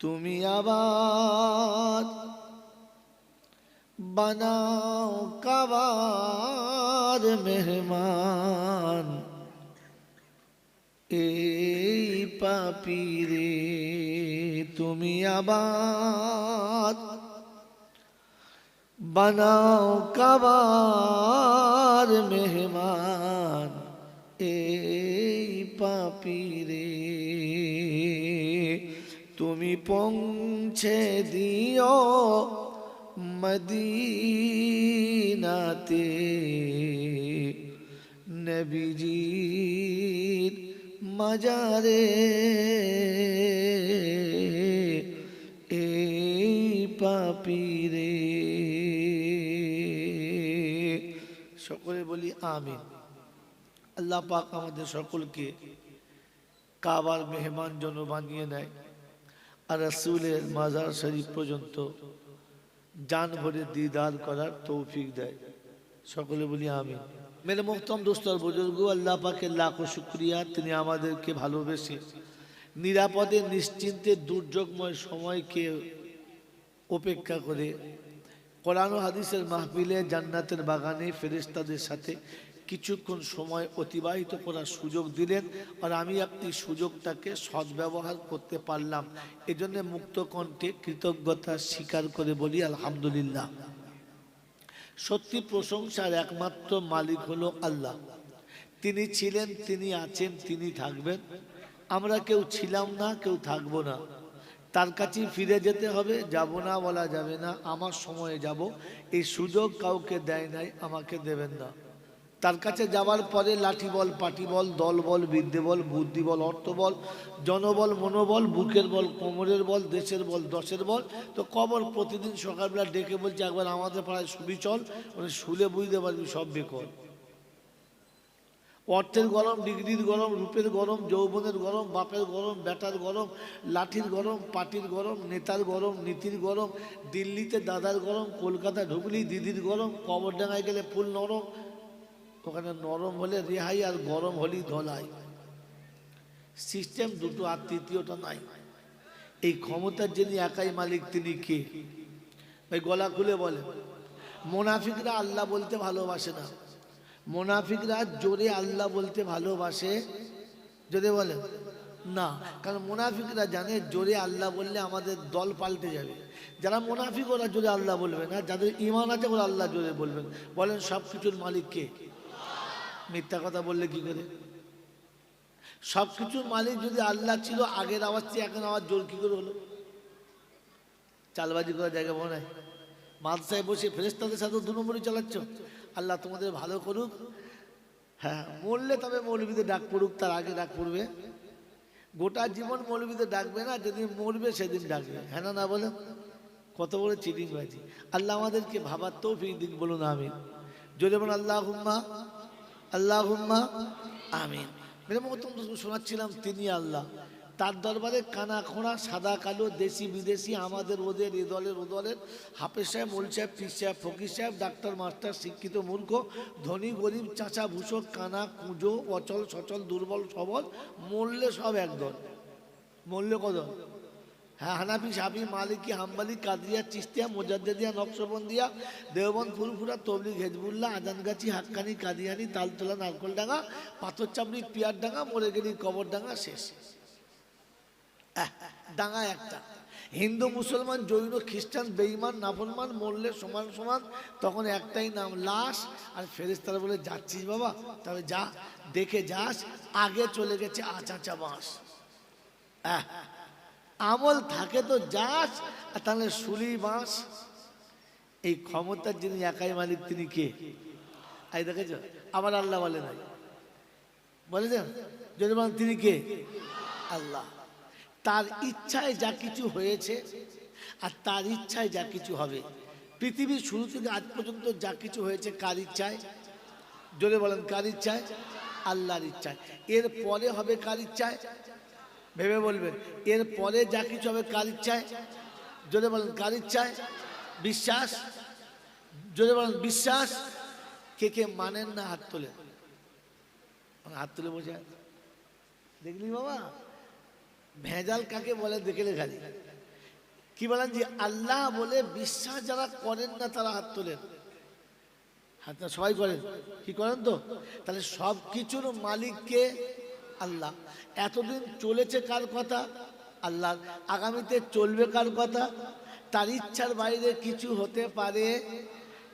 তুমি আবার বানাও কাবার মেহমান। এই পাপিরে তুমি আবার বানাও কাবার মেহমান। এই পাপিরে তুমি পৌঁছে দিও মদিনাতে। নবীজির মজারে এই পাপিরে। সকলে বলি আমিন। আল্লাহ পাক আমাদের সকলকে কাবার মেহমান জন বানিয়ে নেয়। আর রাসূলের মাজার শরীফ পর্যন্ত জান ভরে দিদার করার তৌফিক দেয়। সকলে বলি আমি মেরে মোহতম দোস্তর বুজুর্গ, আল্লাহ পাকের লাখো শুক্রিয়া, তিনি আমাদেরকে ভালোবেসে নিরাপদে, নিশ্চিন্তে, দুর্যোগময় সময়কে উপেক্ষা করে কোরআন হাদিসের মাহফিলে জান্নাতের বাগানে ফেরেশতাদের সাথে কিছুক্ষণ সময় অতিবাহিত করার সুযোগ দিলেন আর আমি আপনি সুযোগটাকে সদ্ব্যবহার করতে পারলাম। এজন্য মুক্ত কণ্ঠে কৃতজ্ঞতা স্বীকার করে বলি, আলহামদুলিল্লাহ। সত্যি প্রশংসার একমাত্র মালিক হলো আল্লাহ। তিনি ছিলেন, তিনি আছেন, তিনি থাকবেন। আমরা কেউ ছিলাম না, কেউ থাকব না। তার কাছেই ফিরে যেতে হবে, যাব না বলা যাবে না। আমার সময়ে যাব। এই সুযোগ কাউকে দেয় নাই, আমাকে দেবেন না। তার কাছে যাওয়ার পরে লাঠি বল, পাটি বল, দল বল, বিদ্যে বল, বুদ্ধি বল, অর্থ বল, জনবল, মনোবল, বুকের বল, কোমরের বল, দেশের বল, দশের বল। তো কবর প্রতিদিন সকালবেলা ডেকে বলছে, একবার আমাদের পাড়ায় শুবি চল মানে শুলে বুঝতে পারবি সব বেকর। অর্থের গরম, ডিগ্রির গরম, রূপের গরম, যৌবনের গরম, বাপের গরম বেটার গরম, লাঠির গরম, পাটির গরম, নেতার গরম, নীতির গরম, দিল্লিতে দাদার গরম, কলকাতা ঢুকলি, দিদির গরম, কবরডাঙ্গায় গেলে ফুল নরম ওখানে নরম হলে রেহাই আর গরম হলেই ধলাই। সিস্টেম দুটো আর তৃতীয়টা নাই। এই ক্ষমতার যিনি একাই মালিক, তিনি কে? ভাই, গলা খুলে বলে। মোনাফিকরা আল্লাহ বলতে ভালোবাসে না। মোনাফিকরা জোরে আল্লাহ বলতে ভালোবাসে। যদি বলে, না, কারণ মোনাফিকরা জানে জোরে আল্লাহ বললে আমাদের দল পাল্টে যাবে। যারা মোনাফিক, ওরা জোরে আল্লাহ বলবে না। যাদের ইমান আছে, ওরা আল্লাহ জোরে বলবেন। বলেন সব কিছুর মালিক কে? মিথ্যা কথা বললে কি করে? সব কিছুর মালিক যদি আল্লাহ ছিল, আগের আওয়াজ চেয়ে এখন আওয়াজ জোর কি করে হলো? চালবাজি করার জায়গা মনে হয় মাদ্রাসায় বসে ফেরেস্তাদের সাথে দু নম্বরই চালাচ্ছ? আল্লাহ তোমাদের ভালো করুক। হ্যাঁ মরলে তবে মৌলবীদের ডাক পড়ুক, তার আগে ডাক পড়বে। গোটা জীবন মৌলবীদের ডাকবে না, যেদিন মরবে সেদিন ডাকবে। হ্যাঁ না না বলে? কত বড় চিটিং বাজি আল্লাহ আমাদেরকে ভাবার তৌফিক দিন বলুন আমি জোরে বলুন আল্লাহ হুম্মা আল্লাহ হুম্মা আমিন। মেরে শোনাচ্ছিলাম তিনি আল্লাহ। তার দরবারে কানা খোঁড়া সাদা কালো দেশি বিদেশি আমাদের ওদের এ দলের ও দলের হাফেজ সাহেব মোল সাহেব পীর সাহেব ফকির সাহেব ডাক্তার মাস্টার শিক্ষিত মূর্খ ধনী গরিব চাচা ভূষক কানা কুঁজো অচল সচল দুর্বল সবল মরলে সব একদল মরলে কদল হ্যাঁ হানাফি সাবি মালিকি হাম্বালি কাদরিয়া চিস্তিয়া মোজাদ্দেদিয়া নকশবন্দিয়া দেওবন ফুলফুরা তবলিগ হেজবুল্লাহ আজানগাছি হাক্কানি কাদিয়ানি তালতলা নারকলডাঙ্গা পাথর চাপড়ি পিয়ার ডাঙ্গা মরে গেলি কবর ডাঙ্গা শেষ ডাঙ্গা একটা। হিন্দু মুসলমান জৈন খ্রিস্টান বেঈমান নাফরমান মরলে সমান সমান তখন একটাই নাম লাশ। আর ফেরেস্তারা বলে যাচ্ছিস বাবা? তবে যা দেখে যাস আগে চলে গেছে আচাচা বাঁশ। আহ, আমল থাকে তো যাস, আর তাহলে শুলি বাঁশ। এই ক্ষমতার যিনি একাই মালিক, তিনি কে? এই দেখেছ আবার আল্লাহ বলে নাই। বলেছেন যদি বলেন তিনি কে? আল্লাহ। তার ইচ্ছায় যা কিছু হয়েছে, আর তার ইচ্ছায় যা কিছু হবে। পৃথিবীর শুরু থেকে আজ পর্যন্ত যা কিছু হয়েছে কার ইচ্ছায়? জোরে বলেন, কার ইচ্ছায়? আল্লাহর ইচ্ছায়। এর পরে হবে কার ইচ্ছায়? ভেবে বলবেন। এর পরে যা কিছু হবে কার ইচ্ছায় জোরে বলেন কার ইচ্ছায় বিশ্বাস, জোরে বলেন, বিশ্বাস। কে কে মানেন না হাত তোলে? হাত তুলে আছে। দেখলি বাবা? ভেজাল কাকে বলে দেখলে খালি। কি বলেন যে, আল্লাহ বলে বিশ্বাস যারা করেন না তারা হাত তোলেন। হাত সবাই করেন। কি করেন তো? তাহলে সব কিছুর মালিককে আল্লাহ। এতদিন চলেছে কার কথা? আল্লাহ। আগামীতে চলবে কার কথা? তার ইচ্ছার বাইরে কিছু হতে পারে,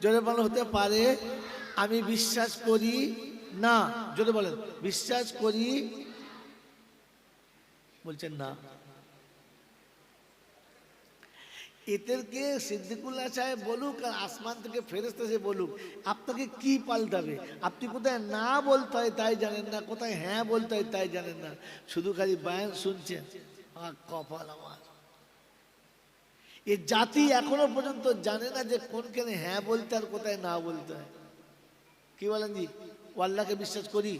জোরে বলা, হতে পারে। আমি বিশ্বাস করি, না, জোরে বলেন, বিশ্বাস করি, বলছেন না। এদেরকে সিদ্দিকুল্লাহ সাহেব বলুক আর আসমান থেকে ফেরেস্তা সে বলুক, আপনাকে কি পাল্টাবে? আপনি কোথায় না বলতে হয় তাই জানেন না, কোথায় হ্যাঁ বলতে হয় তাই জানেন না। শুধু খালি বায়ান শুনছেন? কপাল আমার। এ জাতি এখনও পর্যন্ত জানে না যে কোনখানে হ্যাঁ বলতে আর কোথায় না বলতে হয়। কি বলেন জি? আল্লাহকে বিশ্বাস করি।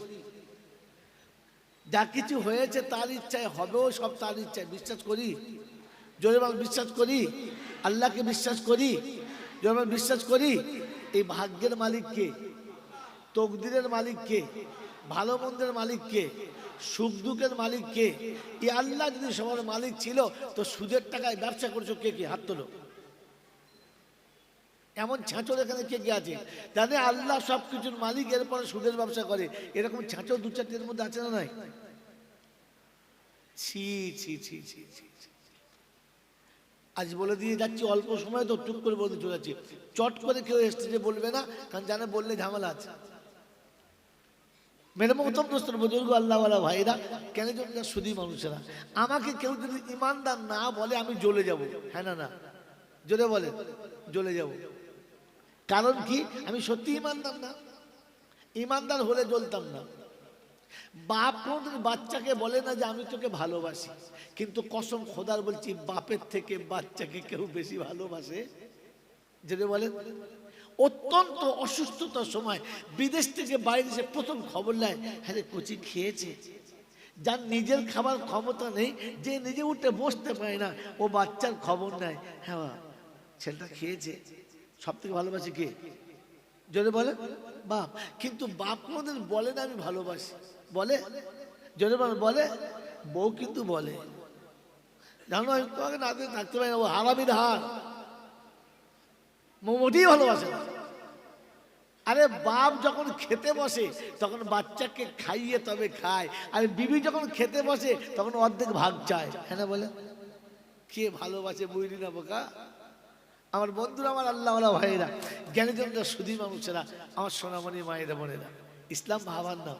যা কিছু হয়েছে তার ইচ্ছায়, হবেও সব তার ইচ্ছায়। বিশ্বাস করি? জোরে বিশ্বাস করি, আল্লাহকে বিশ্বাস করি জোরে বল বিশ্বাস করি, এই ভাগ্যের মালিককে, তকদিরের মালিককে, ভালো মন্দের মালিককে, সুখ দুঃখের মালিককে, এই আল্লাহ যদি সবার মালিক ছিল, তো সুদের টাকায় ব্যবসা করছ কে কে? হাত তোলো। এমন ছাঁচর এখানে কে কে আছে? জানে আল্লাহ সব কিছুর মালিক, এরপরে সুদের ব্যবসা করে। এরকম ছাঁচর দু চারটির মধ্যে আছে না নাই? ছি ছি ছি ছি ছি ছি। আজ বলে দিয়ে যাচ্ছি, অল্প সময় তো টুক করে বলতে চলে যাচ্ছি চট করে কেউ স্টেজে বলবে না, কারণ জানে বললে ঝামেলা আছে। মেরে মহতম দোস্তর বুজুর্গ, আল্লাহওয়ালা ভাইরা কেন জন্য সুদী মানুষেরা? আমাকে কেউ যদি ইমানদার না বলে, আমি জ্বলে যাব। হ্যাঁ না না? জ্বলে বলে? জ্বলে যাব। কারণ কি? আমি সত্যি ইমানদার না। ইমানদার হলে জ্বলতাম না। বাপ কোনদিন বাচ্চাকে বলে না যে আমি তোকে ভালোবাসি। কিন্তু কসম খোদার বলছি, বাপের থেকে বাচ্চাকে কেউ বেশি ভালোবাসে? যেটা বলেন। অত্যন্ত অসুস্থতার সময় বিদেশ থেকে বাইরে এসে প্রথম খবর নেয় হ্যাঁ কচি খেয়েছে। যার নিজের খাবার ক্ষমতা নেই, যে নিজে উঠে বসতে পারে না, ও বাচ্চার খবর নেয় হ্যাঁ ছেলেটা খেয়েছে। সব থেকে ভালোবাসে কে? জোরে বলে বাপ। কিন্তু বাপ কোনোদিন বলে না আমি ভালোবাসি। বলে? জোরে বলে? বউ কিন্তু বলে। জানো, তোমাকে না থাকতে পারি না, ও হারামির হার। মোমোটিই ভালোবাসে আরে, বাপ যখন খেতে বসে, তখন বাচ্চাকে খাইয়ে তবে খায়। আর বিবি যখন খেতে বসে, তখন অর্ধেক ভাগ চায়। হ্যাঁ বলে? কে ভালোবাসে বুঝলি না বোকা? আমার বন্ধুরা, আমার আল্লাহ ভাইয়েরা জ্ঞানীজনরা সুধী মানুষেরা, আমার সোনামণি মায়েরা বোনেরা, ইসলাম ভাবার না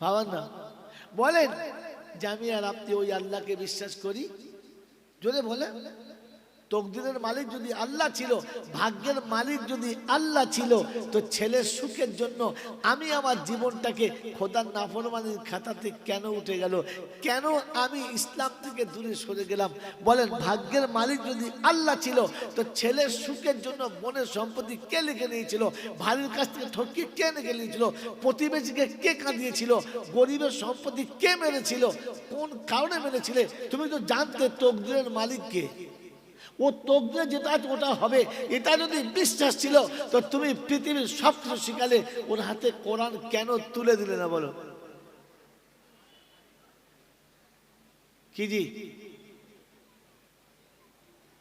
ভাবার না বলেন যে আমি আর আপনি ওই আল্লাহকে বিশ্বাস করি। জোরে বলেন তকদিরের মালিক যদি আল্লাহ ছিল, ভাগ্যের মালিক যদি আল্লাহ ছিল, তো ছেলের সুখের জন্য আমি আমার জীবনটাকে খোদার নাফরমানির খাতাতে কেন উঠে গেল? কেন আমি ইসলাম থেকে দূরে সরে গেলাম? বলেন, ভাগ্যের মালিক যদি আল্লাহ ছিল, তো ছেলের সুখের জন্য মনের সম্পত্তি কে লিখে নিয়েছিল? ভাইয়ের কাছ থেকে ঠকিয়ে কে লিখে নিয়েছিল? প্রতিবেশীকে কে কাঁদিয়েছিল? গরিবের সম্পত্তি কে মেরেছিল? কোন কারণে মেরেছিলে? তুমি তো জানতে তকদিরের মালিককে ও তকদিরে যেটা ওটা হবে, এটা যদি বিশ্বাস ছিল, তো তুমি পৃথিবীর সব কিছু শিখালে, ওর হাতে কোরআন কেন তুলে দিলে না বলো? কি জি?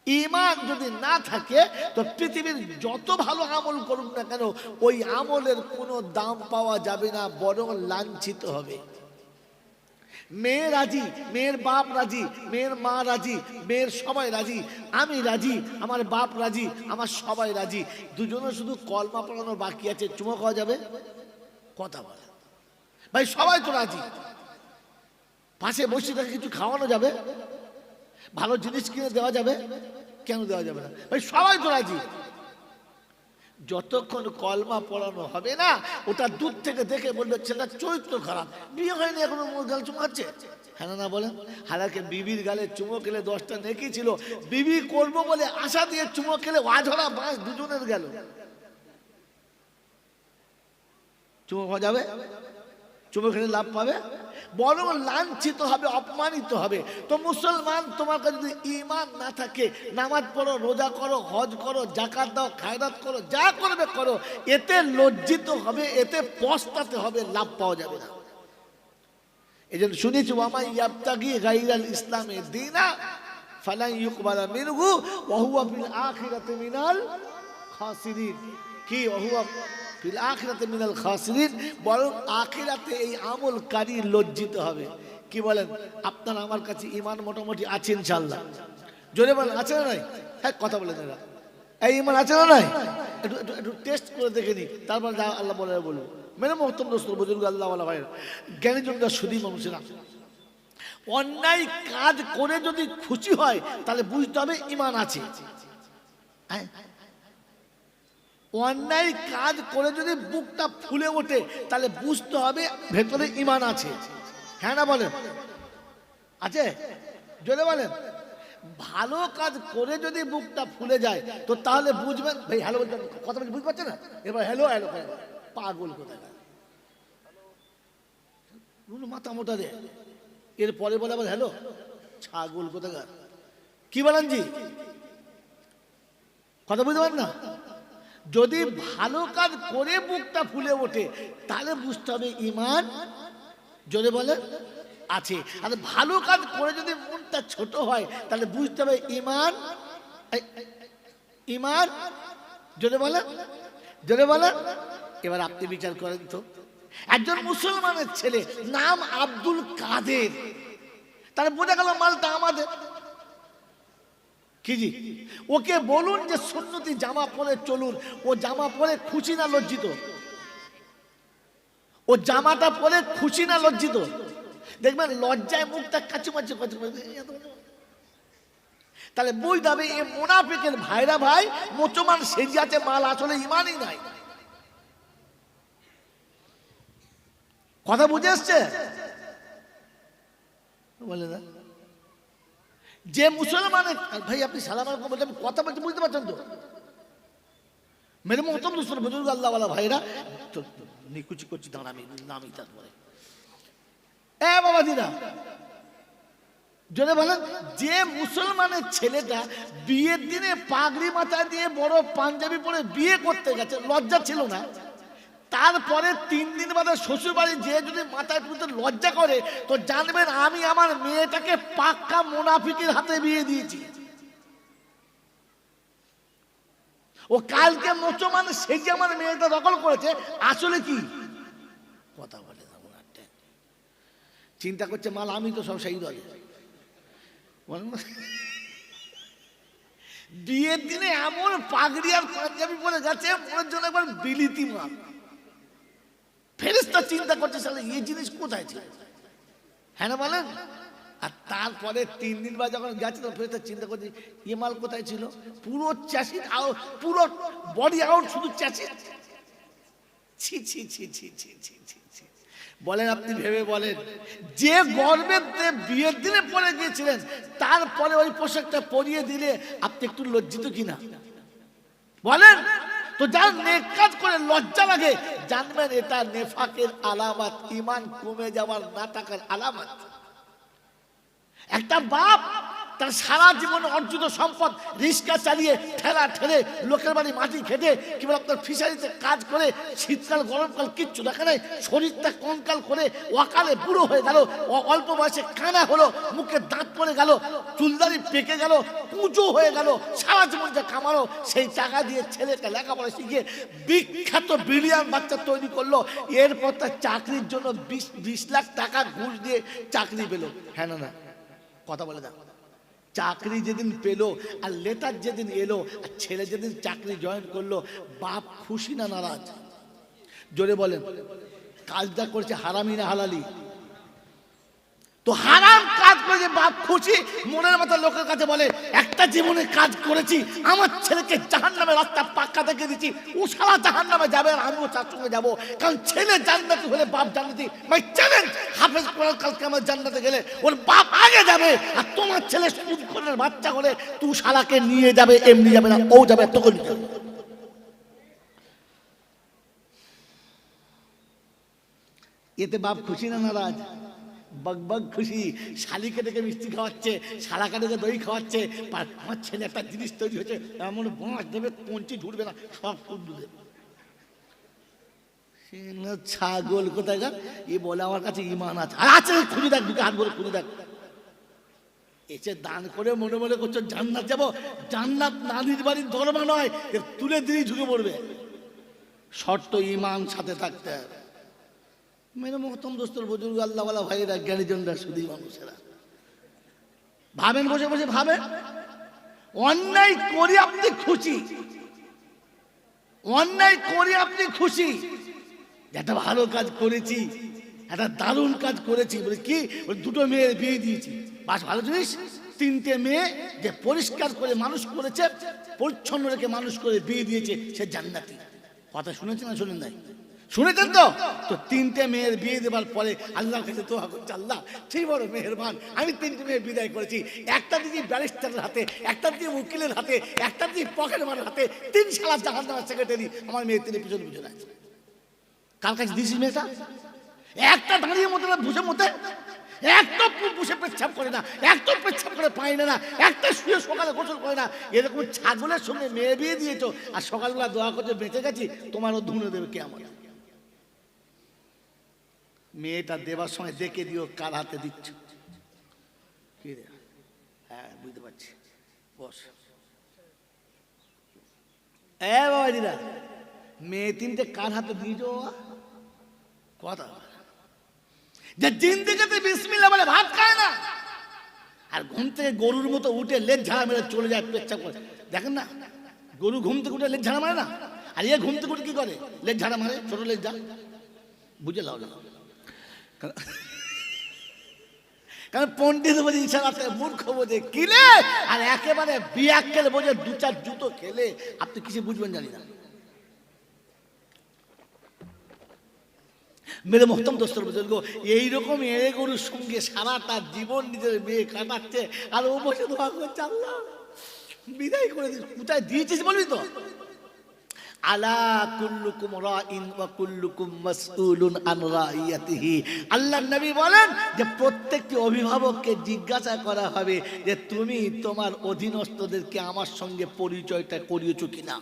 ইমান যদি না থাকে, তো পৃথিবীর যত ভালো আমল করুক না কেন, ওই আমলের কোনো দাম পাওয়া যাবে না, বরং লাঞ্ছিত হবে। মেয়ে রাজি, মেয়ের বাপ রাজি, মেয়ের মা রাজি, মেয়ের সবাই রাজি, আমি রাজি, আমার বাপ রাজি, আমার সবাই রাজি। দুজনে শুধু কলমা পড়ানো বাকি আছে, চুমো খাওয়া যাবে? কথা বলে। ভাই, সবাই তো রাজি। পাশে বসে থেকে কিছু খাওয়ানো যাবে? ভালো জিনিস কিনে দেওয়া যাবে? কেন দেওয়া যাবে না? ভাই, সবাই তো রাজি। যতক্ষণ কলমা পড়ানো হবে না, ওটা দূর থেকে দেখে বলবে ছেলেটা চরিত্র খারাপ। বিয়ে হয়নি এখনও, মোর গাল চুমাচ্ছে? হ্যাঁ না বলেন। হালাকে বিবির গালে চুমো খেলে দশটা নেকি ছিল। বিবি করব বলে আশা দিয়ে চুমো খেলে ওয়াঝরা বাঁশ দুজনের গেল। চুমো খাওয়া যাবে? চুমো খেলে লাভ পাবে? বরং লাঞ্ছিত হবে, অপমানিত হবে। তো মুসলমান, তোমার কাছে যদি ইমান না থাকে, নামাজ পড়ো, রোজা করো, হজ করো জাকাত দাও, খায়রাত করো, যা করবে করো, এতে লজ্জিত হবে, এতে পস্তাতে হবে, লাভ পাওয়া যাবে না। এই জন্য শুনেছি, ওয়ামা ইয়াবতাগি গাইরাল ইসলামে দিনা, ফালান ইউকবালা মিনহু, ওয়া হুয়া ফিল আখিরাতি মিনাল খাসিরিন। কি? ওয়া হুয়া ফিল আখিরাতি মিনাল খাসিরিন, বরং আখিরাতে এই আমলকারী লজ্জিত হবে। কি বলেন? আপনার আমার কাছে ঈমান মোটামুটি আছে ইনশাআল্লাহ। জোরে বলেন, আছে না নাই? হ্যাঁ কথা বলেন এরা এই ঈমান আছে না নাই? একটু একটু টেস্ট করে দেখে নি তারপর আল্লাহ বলে বলব মেনে মহত্তম রসুল বুজুর্গ, আল্লাহ আল্লাহ ভাইরা জ্ঞানীজনরা সুদী মানুষেরা। অন্যায় কাজ করে যদি খুশি হয়, তাহলে বুঝতে হবে ইমান আছে। হ্যাঁ? অন্যায় কাজ করে যদি বুকটা ফুলে ওঠে, তাহলে বুঝতে হবে ভেতরে ইমান আছে। হ্যাঁ না বলেন? আছে? জোরে বলেন। ভালো কাজ করে যদি বুকটা ফুলে যায়, তো তাহলে বুঝবেন ভাই হ্যালো কথা বলছি বুঝতে না? এবার হ্যালো হ্যালো পাগল কোথায় মাথা মোটা দে। এর পরে বলে আবার হ্যালো ছাগল কোথাকার কি বলেন জি? কথা বুঝতে পারেন না? যদি ভালো কাজ করে বুকটা ফুলে ওঠে, তাহলে বুঝতে হবে ইমান যদি বলে আছে। আর ভালো কাজ করে যদি মনটা ছোট হয়, তাহলে বুঝতে হবে ইমান ইমান যদি বলে যদি বলে। এবার আপনি বিচার করেন তো। একজন মুসলমানের ছেলে নাম আব্দুল কাদের। তার বোঝা গেল মালটা আমাদের। কি জি? ওকে বলুন যে সুন্নতি জামা পরে চলুন। ও জামা পরে খুশি না লজ্জিত? ও জামাটা পরে খুশি না লজ্জিত? দেখবেন লজ্জায় মুখটা কাচু মাচু কাচু তাহলে বুঝতে হবে এ মোনাফিকের ভাইরা ভাই, মুসলমান সেজে আছে মাল আসলে ইমানই নাই। কথা বুঝে এসছে? বলে না। যে মুসলমানের, ভাই, আপনি সালাম আলাইকুম বলতে কথা বলতে বুঝতে পারছেন তো? মেরে মতম দুসর বুজুর্গ আল্লাহওয়ালা ভাইরা নিকুচি করছি, দাঁড়া, আমি, নামি তারপরে এ বাবা দিদা যদি বলেন, যে মুসলমানের ছেলেটা বিয়ের দিনে পাগড়ি মাথায় দিয়ে বড় পাঞ্জাবি পরে বিয়ে করতে গেছে, লজ্জা ছিল না? তারপরে তিন দিন বাদে শ্বশুর বাড়ি যে যদি মাথায় তুলতে লজ্জা করে, তো জানবেন আমি আমার মেয়েটাকে পাক্কা মোনাফিকের হাতে বিয়ে দিয়েছি। ও কালকে মুসলমান সেজে আমার মেয়েটা দখল করেছে, আসলে কি? কথা বলে। চিন্তা করছে, মাল, আমি তো সব সেই দলে। বিয়ের দিনে এমন পাগড়ি আর পাঞ্জাবি পরে গেছে মনের জন্য একবার বিলিতি মাল। ফেরেস্তা চিন্তা করছে সালে এই জিনিস কোথায় ছিল? হ্যাঁ না বলেন? আর তারপরে তিন দিন বা যখন গেছে, তখন ফেরেস্তা চিন্তা করছে, এ মাল কোথায় ছিল? পুরো আউট পুরো বডি আউট শুধু চ্যাসিড ছি ছি ছি ছি ছি ছি ছি ছি। বলেন আপনি ভেবে বলেন, যে গর্বের বিয়ের দিনে পরে গিয়েছিলেন, তারপরে ওই পোশাকটা পরিয়ে দিলে আপনি একটু লজ্জিত কিনা? বলেন? তো যার নেক কাজ করে লজ্জা লাগে জানবেন এটা নেফাকের আলামত ইমান কমে যাওয়ার না থাকার আলামত। একটা বাপ তার সারা জীবন অর্জিত সম্পদ রিক্সা চালিয়ে, ঠেলা ঠেলে, লোকের বাড়ি মাটি খেটে, কিংবা আপনার ফিশারিতে কাজ করে, শীতকাল, গরমকাল কিচ্ছু দেখা নেই, শরীরটা কঙ্কাল করে অকালে বুড়ো হয়ে গেল অল্প বয়সে কানা হলো, মুখে দাঁত পড়ে গেল, চুলদারি পেকে গেল পুজো হয়ে গেল, সারা জীবন যা কামালো, সেই টাকা দিয়ে ছেলেকে লেখাপড়া শিখিয়ে বিখ্যাত বিলিয়ান বাচ্চা তৈরি করল। এরপর তার চাকরির জন্য বিশ বিশ লাখ টাকা ঘুষ দিয়ে চাকরি পেল। হ্যাঁ না না, কথা বলে দাও। চাকরি যেদিন পেল আর লেটার যেদিন এলো আর ছেলে যেদিন চাকরি জয়েন করল, বাপ খুশি না নারাজ? জোরে বলেন, কাজটা করছে হারামি না হালালি? তো হারাম কাজ করে যে বাপ খুশি, মনের মতো লোকের কাছে বলে একটা জীবনে কাজ করেছি, আমার ছেলেকে জাহান নামে রাস্তা পাক্কা দেখে দিচ্ছি ও সারা জাহান নামে যাবে আর আমিও তার সঙ্গে যাব। কারণ ছেলে জান্নাতি হলে বাপ জান্নাতি। মাই চ্যালেঞ্জ হাফেজ কোরআন কালকে আমার জান্নাতে গেলে ওর বাপ আগে যাবে। আর তোমার ছেলে সুদ করে বাচ্চা হলে তুই শালাকে নিয়ে যাবে, এমনি যাবে না, ও যাবে তোকে নিয়ে যাবে। এতে বাপ খুশি না নারাজ? বক বক খুশি, শালিকে ডেকে মিষ্টি খাওয়াচ্ছে, শালাকে ডেকে দই খাওয়াচ্ছে আমার ছেলে একটা জিনিস তৈরি হয়েছে, এমন বাঁশ দেবে, পঞ্চি ঝুড়বে না, সব ফুটবে ছাগল কোথায় গা? এ বলে আমার কাছে ইমান আছে। আছে, খুঁজে দেখ, দুটো হাত বলে খুঁজে দেখ। এসে দান করে মনে মনে করছ, জান্নাত যাব। জান্নাত নানির বাড়ির দরমা নয় তুলে দিয়েই ঢুকে পড়বে। শর্ত ইমান সাথে থাকতে হবে। মেরে মহতম দোস্তর বুজুর্গ আল্লাহওয়ালা ভাইয়েরা, জ্ঞানীজনরা শুধুই মানুষেরা। ভাবেন, বসে বসে, ভাবেন। অন্যায় করে আপনি খুশি। অন্যায় করে আপনি খুশি। একটা ভালো কাজ করেছি, একটা দারুণ কাজ করেছি, বলে কি? দুটো মেয়ের বিয়ে দিয়েছি। বাস, ভালো জিনিস? তিনটে মেয়ে যে পরিষ্কার করে মানুষ করেছে, পরিচ্ছন্ন রেখে মানুষ করে বিয়ে দিয়েছে, সে জান্নাতি। কথা শুনেছেন না শুনেন নাই? শুনেছেন তো? তো তিনটে মেয়ের বিয়ে দেওয়ার পরে আল্লাহর কাছে তো করছে, আল্লাহ, সেই বড় মেহেরবান, আমি তিনটে মেয়ে বিদায় করেছি। একটা দিদি ব্যারিস্টারের হাতে, একটা দিদি উকিলের হাতে, একটা দিদি মারের হাতে, তিন সালা জাহাজ সেক্রেটারি আমার মেয়ে তিনি পিছনে পিছনে আছে। কার কাছে দিয়েছিস মেয়েটা? একটা দাঁড়িয়ে মতো বুঝে মতে? একটা বসে পেচ্ছাপ করে না, একটা পেচ্ছাপ করে পায় না একটা শুয়ে সকালে গোসল করে না। এরকম ছাগলের সঙ্গে মেয়ে বিয়ে দিয়েছ, আর সকালবেলা দোয়া করতে বেঁচে গেছি, তোমারও ধুনে দেবে কে আমার মেয়েটা দেবার সময় দেখে দিও, কার হাতে দিচ্ছ? হ্যাঁ বুঝতে পারছি। বস। বাবা দিদা, মেয়ে তিনটে হাতে কথা। যে বলে ভাত খায় না, আর ঘুম থেকে গরুর মতো উঠে লেজ ঝাড়া মেরে চলে যায় পেচ্ছাপ করে। দেখেন না, গরু ঘুম থেকে উঠে লেজ ঝাড়া মারে না? আর এ ঘুম থেকে উঠে কি করে? লেজ ঝাড়া মারে, ছোট লেজ ঝাড়। বুঝে লাও। কারণ পন্ডিত বোঝে ইশারাতে মূর্খ বোঝে কিলে আর একেবারে বিয়াক্কেল বোঝে দু চার জুতো খেলে আপনি কিছু বুঝবেন জানি না। মেরে মোহতম দোস্তর বুজুর্গ এইরকম এড়ে গরুর সঙ্গে সারাটা জীবন নিজের মেয়ে কাটাচ্ছে, আর ও বসে দোয়া করছে, আল্লাহ, বিদায় করে দিস কোথায় দিয়েছিস বলবি তো? আলা কুল্লুকুম বলেন যে প্রত্যেকটি অভিভাবককে জিজ্ঞাসা করা হবে যে তুমি তোমার অধীনস্থদেরকে আমার সঙ্গে পরিচয়টা করিয়েছো কিনা।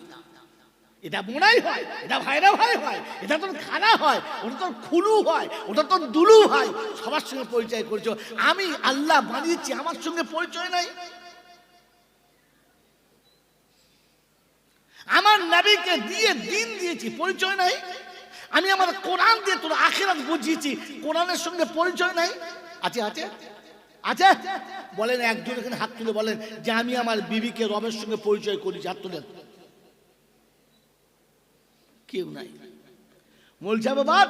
এটা বোনাই হয়, এটা ভাইরা ভাই হয়, এটা তোর খানা হয়, ওটা তোর খুলু হয়, ওটা তোর দুলু হয়, সবার সঙ্গে পরিচয় করছ। আমি আল্লাহ বানিয়েছি, আমার সঙ্গে পরিচয় নাই। আমার নবীকে দিয়ে দিন দিয়েছি, পরিচয় নাই। আমি আমার কোরআন দিয়ে তোর আখেরাত বুঝিয়েছি, কোরআনের সঙ্গে পরিচয় নাই। আছে আছে আছে? বলেন, একজন এখানে হাত তুলে বলেন যে আমি আমার বিবিকে রবের সঙ্গে পরিচয় করেছি হাত তুলে কেউ নাই। মোল সাহেব বাদ,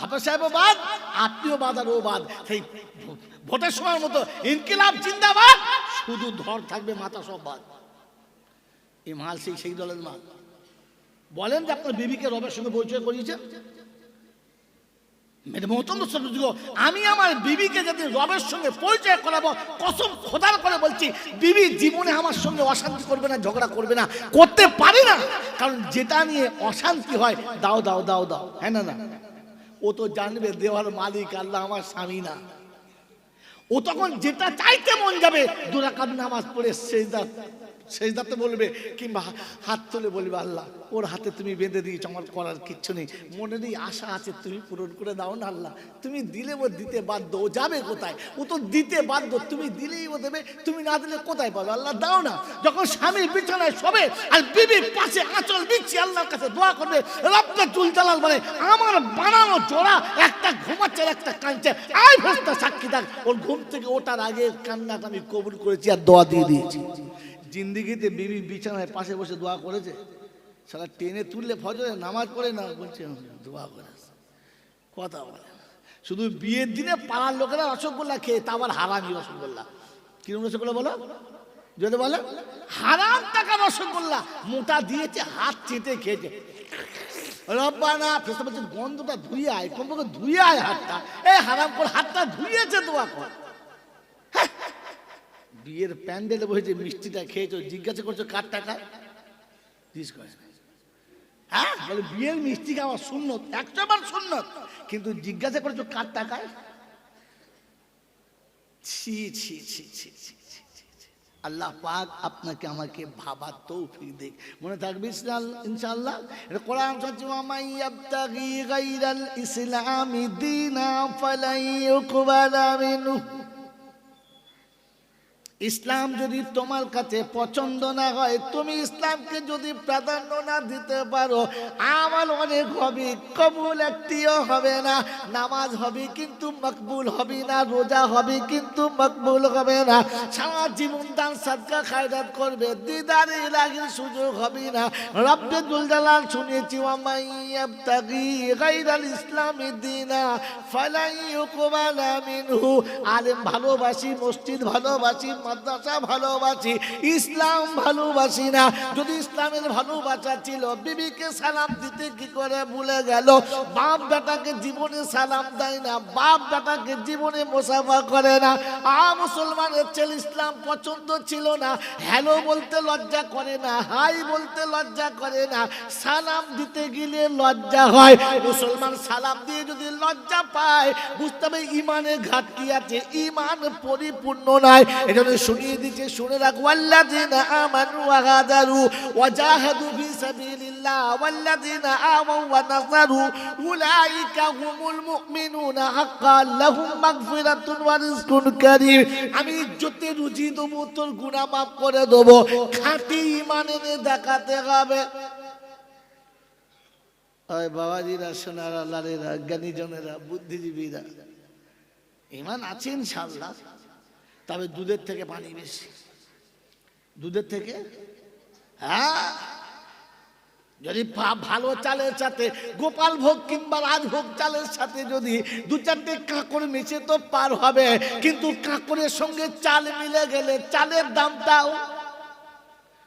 হাফেজ সাহেব বাদ, আপনিও বাদ আর ও বাদ। সেই ভোটের সময়ের মতো ইনকিলাব, জিন্দাবাদ, শুধু ধর থাকবে, মাথা সব বাদ। এই মাল সেই সেই দলের মাল। বলেন যে আপনার বিবিকে রবের সঙ্গে পরিচয় করিয়েছেন? আমি আমার বিবিকে যদি রবের সঙ্গে পরিচয় করাবো, কসম খোদার করে বলছি, বিবি জীবনে আমার সঙ্গে অশান্তি করবে না, ঝগড়া করবে না, করতে পারে না। কারণ যেটা নিয়ে অশান্তি হয়, দাও দাও দাও দাও। হ্যাঁ না না? ও তো জানবে, দেওয়ার মালিক আল্লাহ আমার স্বামী না। ও তখন যেটা চাইতে মন যাবে, দুরাকাত নামাজ পড়ে সেজদা সেজদাতে বলবে, কিংবা হাত তুলে বলবে, আল্লাহ, ওর হাতে তুমি বেঁধে দিয়েছ, আমার করার কিচ্ছু নেই। মনে নেই আশা আছে, তুমি পূরণ করে দাও না, আল্লাহ। তুমি দিলে ও দিতে বাধ্য, ও যাবে কোথায়? ও তো দিতে বাধ্য, তুমি দিলেই ও দেবে, তুমি না দিলে কোথায় পাবে? আল্লাহ, দাও না। যখন স্বামী বিছানায় সবে আর বিবির পাশে আঁচল দিচ্ছি, আল্লাহর কাছে দোয়া করবে রব্বে চুল চালাল বলে, আমার বানানো জোড়া একটা ঘুমাচ্ছে একটা কাঁদছে। আয় ভেস্তা সাক্ষী থাক ওর ঘুম থেকে ওঠার আগে কান্নাটা আমি কবুল করেছি আর দোয়া দিয়ে দিয়েছি। জিন্দিগিতে বিবি বিছানায় পাশে বসে দোয়া করেছে। সারা টেনে তুললে ফজরে নামাজ পড়ে না, বলছে, দোয়া করে। কথা বলে শুধু বিয়ের দিনে পাড়ার লোকেরা রসগোল্লা খেয়ে, তা আবার হারামি রসগোল্লা। কিরম রসগোল্লা বলো? যদি বলো, হারাম টাকা রসগোল্লা, মোটা দিয়েছে, হাত চেটে খেয়েছে। রব্বানা ফেসতে বলছে, গন্ধটা ধুয়ে আয়, কমপক্ষে ধুয়ে আয় হাতটা। এই হারাম করে হাতটা ধুয়েছে, দোয়া কর। বিয়ের প্যান্ডেলে বসে যে মিষ্টিটা খেয়েছো, জিজ্ঞাসা করছ কার টাকা? হ্যাঁ? বলে, বিয়ের মিষ্টি খাওয়া শূন্য একশো বার সুন্নত। কিন্তু জিজ্ঞাসা করছ কার টাকায়? ছি ছি ছি ছি ছি। আল্লাহ পাক আপনাকে আমাকে ভাবার তৌফিক দেখ মনে থাকবে ইনশাআল্লাহ? এটা কোরআন সত্যি মামাই আবতাগি গাইরাল ইসলামি দিনা ফালাই ইউকবালা মিনহু। ইসলাম যদি তোমার কাছে পছন্দ না হয়, তুমি ইসলামকে যদি প্রাধান্য না দিতে পারো আমার অনেক হবে, কবুল একটিও হবে না, নামাজ হবে কিন্তু মকবুল হবে না, রোজা হবে কিন্তু মকবুল হবে না, সারা জীবন দান, সাদকা, খায়রাত করবে, দিদারে লাগের সুযোগ হবে না। রব্বে দুলজালাল শুনেছি ওয়ামাইয়াবতাগি গায়রাল ইসলামি দিনা, ফালাই ইউকবালা মিনহু। আলেম ভালোবাসি, মসজিদ ভালোবাসি মাদ্রাসা ভালোবাসি, ইসলাম ভালোবাসি না। যদি ইসলামের ভালোবাসা ছিল, বিবিকে সালাম দিতে কি করে ভুলে গেল? বাপ বেটাকে জীবনে সালাম দেয় না, বাপ বেটাকে জীবনে মোসাফা করে না। আ, মুসলমানের ছেলে ইসলাম পছন্দ ছিল না। হ্যালো বলতে লজ্জা করে না, হাই বলতে লজ্জা করে না। সালাম দিতে গেলে লজ্জা হয়। মুসলমান সালাম দিয়ে যদি লজ্জা পায়, বুঝতে হবে ইমানের ঘাটতি আছে। ইমান পরিপূর্ণ নয়। এজন্য শুনিয়ে দিচ্ছে, শুনে আমি ইজ্জতে রুজি দেবো, তোর মাফ করে দেবো। দেখাতে হবে। বাবাজিরা, সোনারা বুদ্ধিজীবীরা, ইমান আছে ইনশাল্লাহ তবে দুধের থেকে পানি বেশি। দুধের থেকে? হ্যাঁ? যদি ভালো চালের সাথে, গোপাল ভোগ কিংবা রাজভোগ চালের সাথে যদি দু চারটে কাঁকড় মিশে তো পার হবে, কিন্তু কাঁকড়ের সঙ্গে চাল মিলে গেলে চালের দামটাও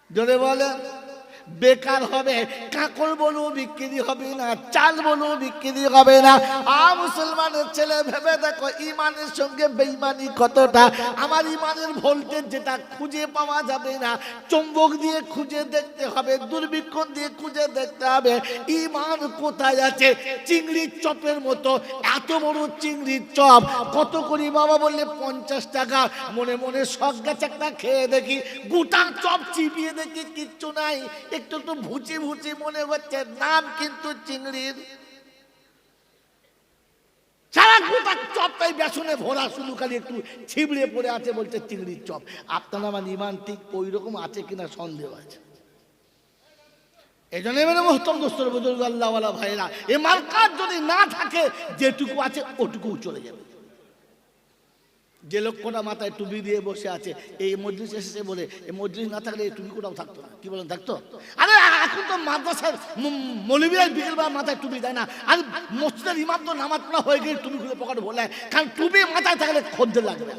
জোরে বলে বেকার হবে কাকড় বলেও বিক্রি হবে না, চাল বলেও বিক্রি হবে না। আ মুসলমানের ছেলে, ভেবে দেখো, ইমানের সঙ্গে বেইমানি কতটা? আমার ইমানের ভোল্টেজ যেটা খুঁজে পাওয়া যাবে না। চুম্বক দিয়ে খুঁজে দেখতে হবে দূরবীক্ষণ দিয়ে খুঁজে দেখতে হবে, ইমান কোথায় আছে? চিংড়ির চপের মতো, এত বড় চিংড়ির চপ, কত করি বাবা বললে পঞ্চাশ টাকা? মনে মনে শখ গাছ একটা খেয়ে দেখি, গোটা চপ চিপিয়ে দেখি, কিচ্ছু নাই। একটু একটু ভুচি ভুচি মনে হচ্ছে, নাম কিন্তু চিংড়ির। সারা গোটা বেসনে ভরা, শুধু খালি একটু ছিবড়ে পড়ে আছে বলছে চিংড়ির চপ। আপনার আমার ইমান ঠিক ওই রকম আছে কিনা সন্দেহ আছে। এই জন্য এবারে দোস্তর বুজুর্গ, আল্লাহওয়ালা ভাইরা এ যদি না থাকে, যেটুকু আছে ওটুকু চলে যাবে। যে লোকটা মাথায় টুপি দিয়ে বসে আছে, এই মজলিস এসেছে বলে, এই মজলিস না থাকলে এই টুপি কোটাও থাকতো না। কি বলেন, থাকতো? আরে, এখন তো মাদ্রাসার মলিবিরাই বিকেলবেলা মাথায় টুপি দেয় না। আর, মসজিদের ইমাম তো নামাজ পড়া হয়ে গেলে টুপি খুলে পকেট বলে কারণ টুপি মাথায় থাকলে খদ্দের লাগবে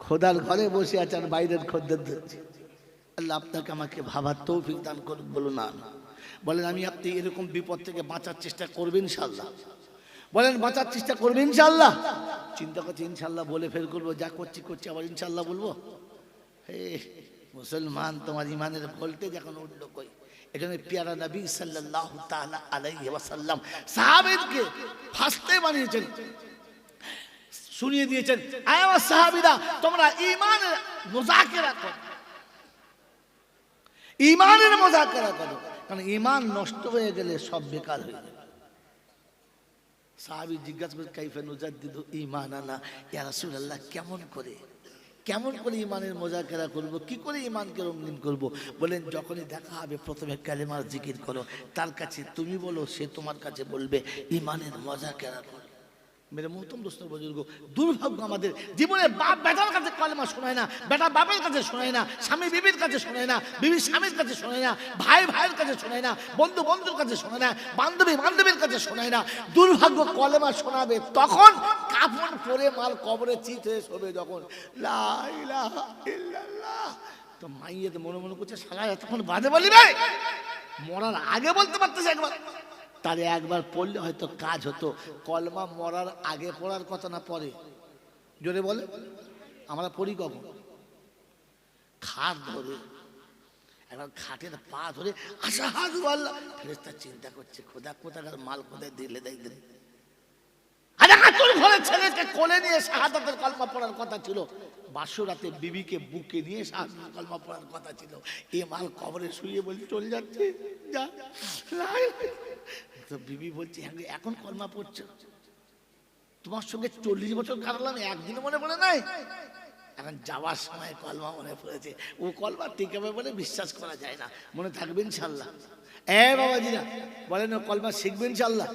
খোদার ঘরে বসে আছে আর বাইরের খদ্দের ধরছে। আল্লাহ আপনাকে আমাকে ভাবার তৌফিক দান করুন বলুন না বলেন, আমি আপনি এরকম বিপদ থেকে বাঁচার চেষ্টা করবেন ইনশাল্লাহ বলেন, বাঁচার চেষ্টা করবে ইনশাল্লাহ চিন্তা করছি ইনশাল্লাহ বলে ফের করব, যা করছি করছি, আবার ইনশাল্লাহ বলব। হে, মুসলমান, তোমার ইমানের ভোল্টেজ এখন উঠল কই? এখানে পিয়ারা নবী সাল্লাহ তাআলা আলাইহি সাহাবীদেরকে ফাস্তে বানিয়েছেন, শুনিয়ে দিয়েছেন আমার সাহাবীরা, তোমরা ইমানের মুজাকেরা করো। ইমানের মোজাকেরা করো। কারণ ইমান নষ্ট হয়ে গেলে সব বেকার হয়ে যাবে। সাহাবি জিজ্ঞাসা করে কাইফে নুজাদ্দিদু ইমান আনা ইয়া কেমন করে? কেমন করে ইমানের মজা মোজাকেরা করব? কি করে ইমানকে রঙিন করব? বলেন, যখনই দেখা হবে, প্রথমে ক্যালেমার জিকির করো। তার কাছে তুমি বলো, সে তোমার কাছে বলবে ইমানের মজা কেরা করো। মেরে মহতম দোস্ত বুজুর্গ দুর্ভাগ্য আমাদের জীবনে বাপ বেটার কাছে কলেমা শোনায় না বেটা বাপের কাছে শোনায় না স্বামী বিবির কাছে শোনায় না বিবি স্বামীর কাছে শোনায় না ভাই ভাইয়ের কাছে শোনায় না বন্ধু বন্ধুর কাছে শোনায় না বান্ধবী বান্ধবীর কাছে শোনায় না দুর্ভাগ্য কলেমা শোনাবে তখন কাপড় পরে মাল কবরে চিত হয়ে শোবে যখন তো মাইয়ে মনে মনে করছে সারা এতক্ষণ বাজে বলি ভাই মরার আগে বলতে পারতেছে একবার তাহলে একবার পড়লে হয়তো কাজ হতো। কলমা মরার আগে পড়ার কথা না পরে? জোরে বলে। আমরা পড়ি কখন? খাট ধরে। একবার খাটের পা ধরে আশা হাজু আল্লাহ ফেরেস্তা চিন্তা করছে, খোদা কোথাকার মাল কোথায় দিলে দেয় দিলে আরে ছেলেকে কোলে নিয়ে শাহাদাতের কলমা পড়ার কথা ছিল। বাসরাতে বিবিকে বুকে নিয়ে শাহাদাতের কলমা পড়ার কথা ছিল। এ মাল কবরে শুয়ে বলে চলে যাচ্ছে। তো বিবি বলছে "হ্যাঁ এখন কলমা পড়ছো। তোমার সঙ্গে চল্লিশ বছর কাটালাম একদিন মনে পড়ে নাই? এখন যাওয়ার সময় কলমা মনে পড়েছে। ও কলমা টিকাবে বলে বিশ্বাস করা যায় না। মনে থাকবে ইনশাল্লাহ। এ বাবাজিরা, বলেন কলমা শিখবেন ইনশাল্লাহ।